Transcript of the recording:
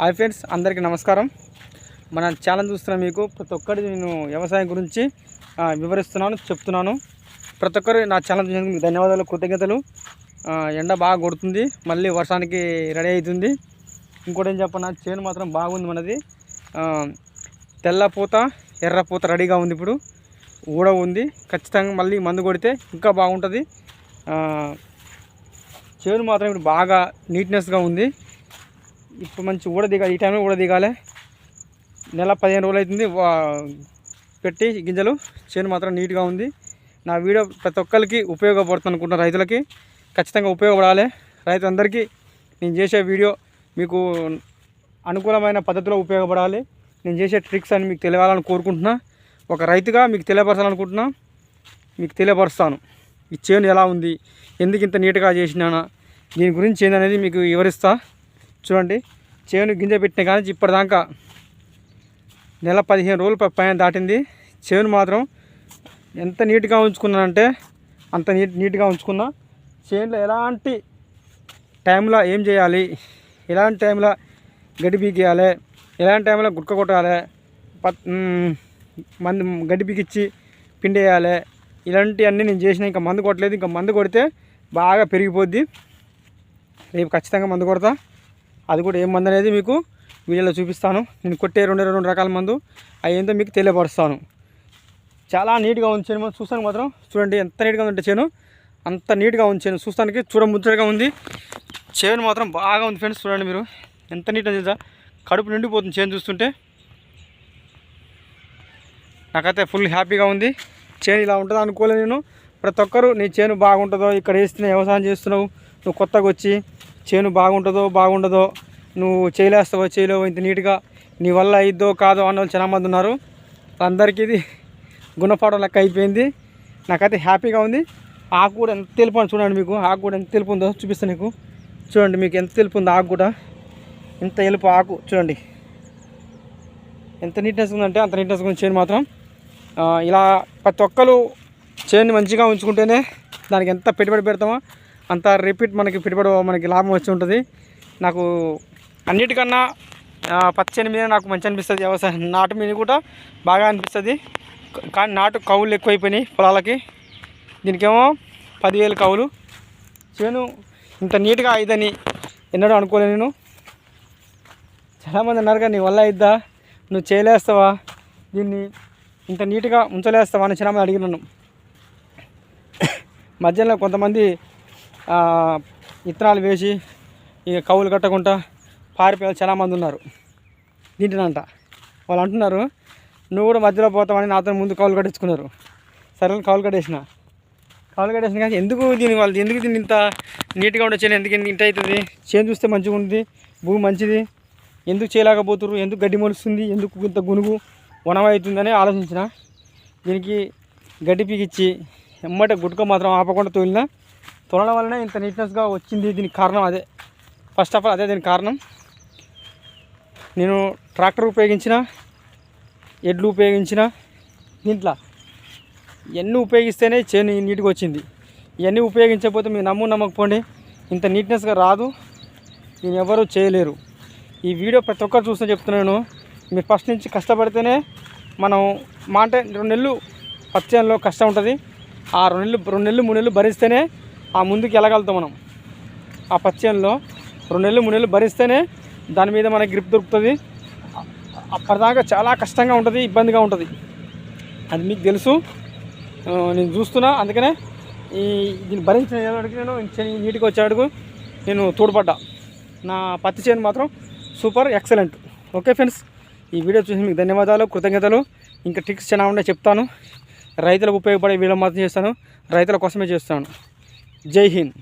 Hi friends అందరికీ నమస్కారం. మన ఛానల్ చూస్తున్న మీకు ప్రతి ఒక్కరి నేను వ్యవసాయం గురించి వివరిస్తున్నాను చెప్తున్నాను. ప్రతి ఒక్కరు నా ఛానల్ చూసినందుకు మీకు ధన్యవాదాలు కృతజ్ఞతలు. ఎండ బాగా కొడుతుంది మళ్ళీ వర్షానికి రెడీ అవుతుంది. ఇంకోటి ఏం చెప్పనా చేను మాత్రం బాగుంది మనది. తెల్లపూత తెల్ల పూత ఎర్ర పూత రెడీగా ఉంది ఇప్పుడు. ఊడ ఉంది ఖచ్చితంగా మళ్ళీ మందు కొడితే ఇంకా బాగుంటుంది. చేను మాత్రం ఇప్పుడు బాగా నీట్నెస్గా ఉంది. ఇప్పుడు మంచి ఊడ దిగాలి. ఈ టైంలో ఊడ దిగాలి. నెల పదిహేను రోజులు అవుతుంది. పెట్టి గింజలు చేను మాత్రం నీట్గా ఉంది. నా వీడియో ప్రతి ఒక్కరికి ఉపయోగపడుతుంది అనుకుంటున్న రైతులకి. ఖచ్చితంగా ఉపయోగపడాలి. రైతులందరికీ నేను చేసే వీడియో మీకు అనుకూలమైన పద్ధతిలో ఉపయోగపడాలి. నేను చేసే ట్రిక్స్ అని మీకు తెలియాలని కోరుకుంటున్నా. ఒక రైతుగా మీకు తెలియపరచాలనుకుంటున్నా. మీకు తెలియపరుస్తాను. ఈ చేను ఎలా ఉంది? ఎందుకు ఇంత నీట్గా చేసినానా? దీని గురించి ఏందనేది మీకు వివరిస్తా. చూడండి. చేను గింజ పెట్టిన కానీ ఇప్పటిదాకా నెల పదిహేను రోజులు పైన దాటింది. చేను మాత్రం ఎంత నీట్గా ఉంచుకున్నానంటే అంత నీట్ నీట్గా ఉంచుకున్నా. చేనులో ఎలాంటి టైంలో ఏం చేయాలి? ఎలాంటి టైంలో గడ్డి పీకేయాలి? ఎలాంటి టైంలో గుట్క కొట్టాలి? పత్ మందు గడ్డి పీకిచ్చి పిండేయాలి? ఇలాంటివన్నీ నేను చేసిన ఇంకా మందు కొట్టలేదు. ఇంకా మందు కొడితే బాగా పెరిగిపోద్ది. రేపు ఖచ్చితంగా మందు కొడతా. అది కూడా ఏం మందు అనేది మీకు వీడియోలో చూపిస్తాను. నేను కొట్టే రెండు రెండు రకాల మందు. అవి మీకు తెలియపరుస్తాను. చాలా నీట్గా ఉంచాను మనం చూస్తాను మాత్రం. చూడండి ఎంత నీట్గా ఉంటే చేను. అంత నీట్గా ఉంచాను చూస్తానికి చూడముచ్చటగా ఉంది. చేను మాత్రం బాగా ఉంది ఫ్రెండ్స్ చూడండి మీరు. ఎంత నీట్గా తెలుసా? కడుపు నిండిపోతుంది చేను చూస్తుంటే. నాకైతే ఫుల్ హ్యాపీగా ఉంది. చేను ఇలా ఉంటుందో అనుకోలేదు నేను. ప్రతి ఒక్కరు నీ చేను బాగుంటుందో ఇక్కడ వేస్తున్న వ్యవసాయం చేస్తున్నావు నువ్వు కొత్తగా వచ్చి చేను బాగుంటుందో బాగుండదో నువ్వు చేయలేస్తావో చేయలేవో ఇంత నీట్గా నీ వల్ల అయిద్దో కాదో అన్న వాళ్ళు చాలామంది ఉన్నారు. అందరికీ ఇది గుణపాఠం లెక్క అయిపోయింది. నాకైతే హ్యాపీగా ఉంది. ఆకు కూడా ఎంత తెలుపు అని చూడండి మీకు. ఆకు కూడా ఎంత తెలుపు ఉందో చూపిస్తాను మీకు చూడండి మీకు ఎంత తెలుపు ఉందో ఆకు కూడా. ఎంత ఎలుపు ఆకు చూడండి. ఎంత నీట్నెస్ ఉందంటే అంత నీట్నెస్ ఉంది చేను మాత్రం. ఇలా ప్రతి ఒక్కరు చేను మంచిగా ఉంచుకుంటేనే దానికి ఎంత పెట్టుబడి పెడతామో అంత రిపీట్ మనకి పెట్టుబడి మనకి లాభం వచ్చి ఉంటుంది. నాకు అన్నిటికన్నా పచ్చని మీద నాకు మంచి అనిపిస్తుంది. వ్యవసాయం నాటు మీద కూడా బాగా అనిపిస్తుంది. కానీ నాటు కవులు ఎక్కువైపోయినాయి పొలాలకి. దీనికేమో పదివేలు కవులు చేను ఇంత నీట్గా అయిద్దని ఎన్నడూ అనుకోలేను నేను. చాలామంది అన్నారు కానీ నీ వల్ల అయిద్దా? నువ్వు చేయలేస్తావా? దీన్ని ఇంత నీట్గా ఉంచలేస్తావా అని చాలామంది అడిగినాను. మధ్యలో కొంతమంది ఇత్తనాలు విత్తనాలు వేసి ఇక కవులు కట్టకుండా పారిపోయే చాలామంది ఉన్నారు. దీంట్లోనంట వాళ్ళు అంటున్నారు నువ్వు కూడా మధ్యలో పోతావని నాతో ముందు కవులు కట్టించుకున్నారు. సరే కౌలు కవులు కట్టేసిన. కవులు కట్టేసిన కానీ ఎందుకు దీని వాళ్ళు ఎందుకు దీన్ని ఇంత నీట్గా ఉండే ఎందుకు ఇంత అవుతుంది? చేను చూస్తే మంచిగా ఉంది భూమి మంచిది. ఎందుకు చేయలేకపోతున్నారు ఎందుకు గడ్డి మొలుస్తుంది? ఎందుకు ఇంత గునుగు వనమవుతుందని ఆలోచించిన. దీనికి గడ్డి పీకిచ్చి ఎమ్మట గుట్టుకో మాత్రం ఆపకుండా తోలినా తోలడం వల్లనే ఇంత నీట్నెస్గా వచ్చింది దీనికి కారణం అదే. ఫస్ట్ ఆఫ్ ఆల్ అదే దీనికి కారణం. నేను ట్రాక్టర్ ఉపయోగించిన ఎడ్లు ఉపయోగించిన దీంట్లో ఇవన్నీ ఉపయోగిస్తేనే చేను నీట్గా వచ్చింది. ఇవన్నీ ఉపయోగించకపోతే మీరు నమ్ము నమ్మకపోండి. ఇంత నీట్నెస్గా రాదు. నేను ఎవరు చేయలేరు. ఈ వీడియో ప్రతి ఒక్కరు చూస్తే చెప్తున్నాను. మీరు ఫస్ట్ నుంచి కష్టపడితేనే మనం మా అంటే రెండు నెలలు పచ్చయంలో కష్టం ఉంటుంది. ఆ రెండు నెలలు రెండు నెలలు మూడు నెలలు భరిస్తేనే ఆ ముందుకు వెళ్ళగలుగుతాం మనం? ఆ పచ్చయంలో రెండు నెలలు మూడు నెలలు భరిస్తేనే దాని మీద మనకి గ్రిప్ దొరుకుతుంది. అప్పటిదాకా చాలా కష్టంగా ఉంటుంది ఇబ్బందిగా ఉంటుంది. అది మీకు తెలుసు. నేను చూస్తున్నా. అందుకనే ఈ దీన్ని భరించిన నేను చే- నీటికి వచ్చేడుకు నేను తోడ్పడ్డా. నా పత్తి చేను మాత్రం సూపర్ ఎక్సలెంట్. ఓకే ఫ్రెండ్స్ ఈ వీడియో చూసి మీకు ధన్యవాదాలు కృతజ్ఞతలు. ఇంకా ట్రిక్స్ చాలా ఉండే చెప్తాను. రైతులకు ఉపయోగపడే వీడియో మాత్రం చేస్తాను. రైతుల కోసమే చేస్తాను. जय हिंद।